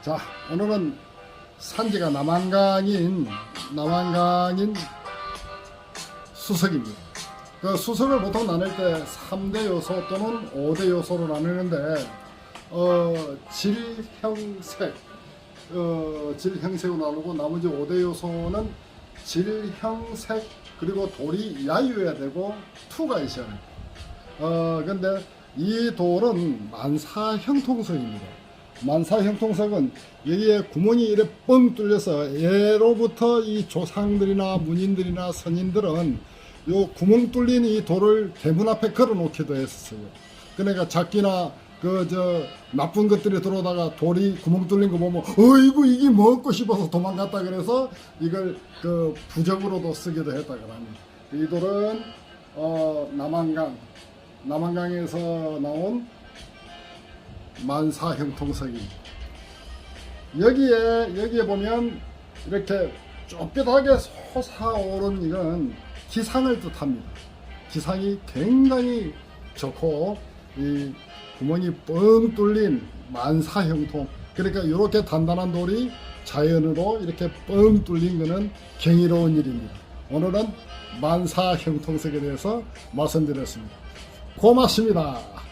자, 오늘은 산지가 남한강인 남한강인 수석입니다. 그 수석을 보통 나눌 때 3대 요소 또는 5대 요소로 나누는데 어, 질형색 어, 질형색으로 나누고 나머지 5대 요소는 질형색 그리고 돌이 야유해야 되고 투가 있어야 돼요. 어, 근데 이 돌은 만사 형통석입니다. 만사 형통석은 여기에 구멍이 이렇게 뻥 뚫려서 예로부터 이 조상들이나 문인들이나 선인들은 요 구멍 뚫린 이 돌을 대문 앞에 걸어 놓기도 했었어요. 그러니까 작기나 그 저 나쁜 것들이 들어오다가 돌이 구멍 뚫린 거 보면 어이구 이게 먹고 싶어서 도망갔다 그래서 이걸 그 부적으로도 쓰기도 했다 그럽니다. 이 돌은 어 남한강 남한강에서 나온 만사 형통석입니다. 여기에 여기에 보면 이렇게 좁깃하게 솟아오른 이건 기상을 뜻합니다. 기상이 굉장히 좋고 이 구멍이 뻥 뚫린 만사 형통 그러니까 이렇게 단단한 돌이 자연으로 이렇게 뻥 뚫린 것은 경이로운 일입니다. 오늘은 만사 형통석에 대해서 말씀드렸습니다. 고맙습니다.